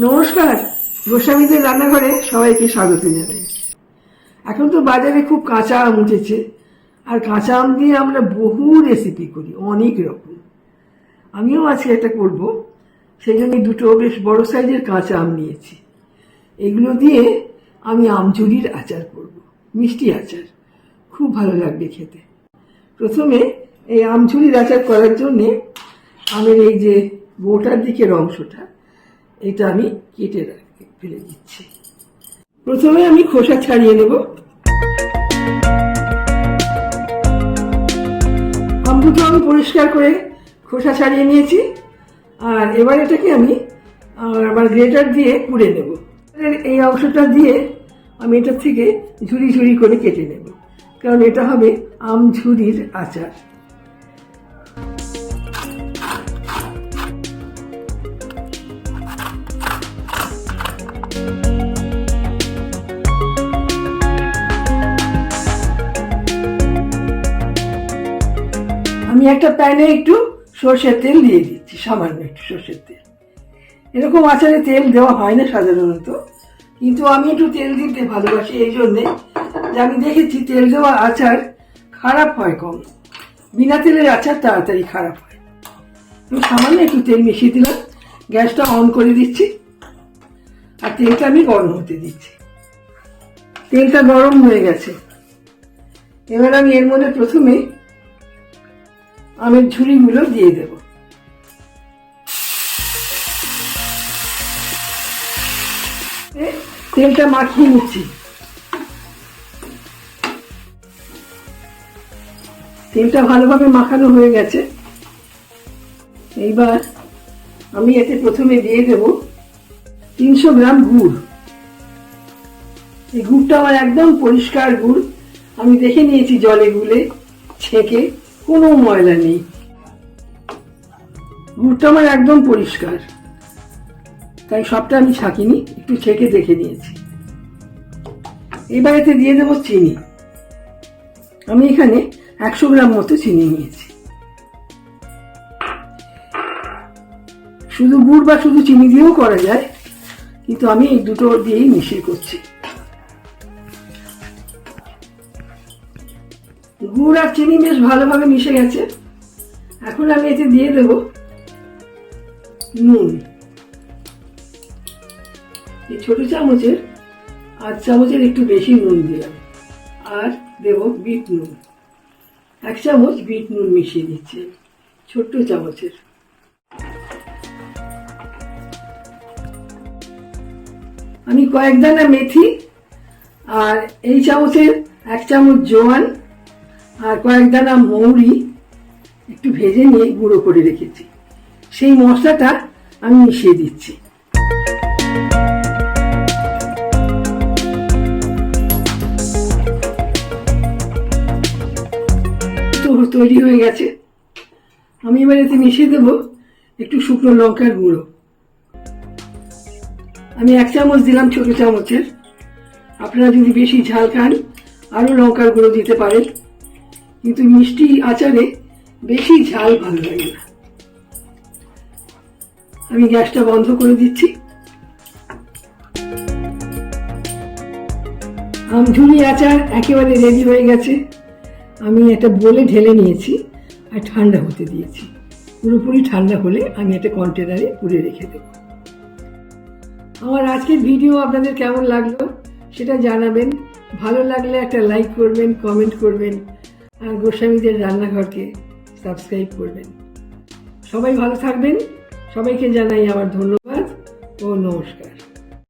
নমস্কার। গোস্বামীদের রান্নাঘরে সবাইকে স্বাগত জানাই। এখন তো বাজারে খুব কাঁচা আম উঠেছে। আর কাঁচা আম দিয়ে আমরা বহু রেসিপি করি, অনেক রকম। আমিও আজকে এটা করব। সেই জন্য দুটো বেশ বড় সাইজের কাঁচা আম নিয়েছি। এগুলো দিয়ে আমি আমচুরির আচার করব, মিষ্টি আচার। খুব ভালো লাগবে খেতে। প্রথমে এই আমচুরির আচার করার জন্যে আমের এই যে গোটার দিকের অংশটা এটা আমি কেটে ফেলে দিচ্ছি। প্রথমে আমি খোসা ছাড়িয়ে নেব। আম আমি পরিষ্কার করে খোসা ছাড়িয়ে নিয়েছি। আর এবার এটাকে আমি আমার গ্রেটার দিয়ে কুড়ে নেব। এই অংশটা দিয়ে আমি এটা থেকে ঝুড়ি ঝুড়ি করে কেটে নেব। কারণ এটা হবে আম ঝুড়ির আচার। আমি একটা প্যানে একটু সর্ষের তেল দিয়ে দিচ্ছি, সামান্য একটু সর্ষের তেল। এরকম আচারে তেল দেওয়া হয় না সাধারণত, কিন্তু আমি একটু তেল দিতে ভালোবাসি এই জন্যে যে আমি দেখেছি তেল দেওয়া আচার খারাপ হয় কম। বিনা তেলের আচার তাড়াতাড়ি খারাপ হয়। আমি সামান্য একটু তেল মিশিয়ে দিলাম, গ্যাসটা অন করে দিচ্ছি, আর তেলটা আমি গরম হতে দিচ্ছি। তেলটা গরম হয়ে গেছে। এবার আমি এর মধ্যে প্রথমে আমের ঝুড়িগুলো দিয়ে দেব। তেলটা মাখিয়ে নিচ্ছি। তেলটা ভালোভাবে মাখানো হয়ে গেছে। এইবার আমি এতে প্রথমে দিয়ে দেব তিনশো গ্রাম গুড়। এই গুড়টা আমার একদম পরিষ্কার গুড়। আমি দেখে নিয়েছি জলে গুলে, ছেঁকে। কোনো ময়লা নেই। গুড়টা আমার একদম পরিষ্কার। তাই সবটা আমি ছাকিনি, একটু ছেঁকে দেখে নিয়েছি। এবার এতে দিয়ে দেবো চিনি। আমি এখানে একশো গ্রাম মতো চিনি নিয়েছি। শুধু গুড় বা শুধু চিনি দিয়েও করা যায়, কিন্তু আমি এই দুটো দিয়েই মিশিয়ে করছি। গুড় আর চিনি বেশ ভালোভাবে মিশে গেছে। এখন আমি এতে দিয়ে দেব নুন। এই ছোট চামচের আধ চামচের একটু বেশি নুন দিলাম। আর দেব বিট নুন। এক চামচ বিট নুন মিশিয়ে দিচ্ছি ছোট্ট চামচের। আমি কয়েক দানা মেথি আর এই চামচের এক চামচ জোয়ান আর কয়েক দানা মৌরি, একটু ভেজে নিয়ে গুঁড়ো করে রেখেছি। সেই মশলাটা আমি মিশিয়ে দিচ্ছি। তো তৈরি হয়ে গেছে। আমি এবার এতে মিশিয়ে দেবো একটু শুকনো লঙ্কার গুঁড়ো। আমি এক চামচ দিলাম ছোট চামচের। আপনারা যদি বেশি ঝাল খান, আরও লঙ্কার গুঁড়ো দিতে পারেন। কিন্তু মিষ্টি আচারে বেশি ঝাল ভালো লাগে না। আমি গ্যাসটা বন্ধ করে দিচ্ছি। আমঝুলি আচার একেবারে রেডি হয়ে গেছে। আমি এটা বলে ঢেলে নিয়েছি আর ঠান্ডা হতে দিয়েছি। পুরোপুরি ঠান্ডা হলে আমি একটা কন্টেনারে পুড়ে রেখে দেব। আমার আজকের ভিডিও আপনাদের কেমন লাগল সেটা জানাবেন। ভালো লাগলে একটা লাইক করবেন কমেন্ট করবেন। আর গোস্বামীদের রান্নাঘরকে সাবস্ক্রাইব করবেন। সবাই ভালো থাকবেন। সবাইকে জানাই আমার ধন্যবাদ ও নমস্কার।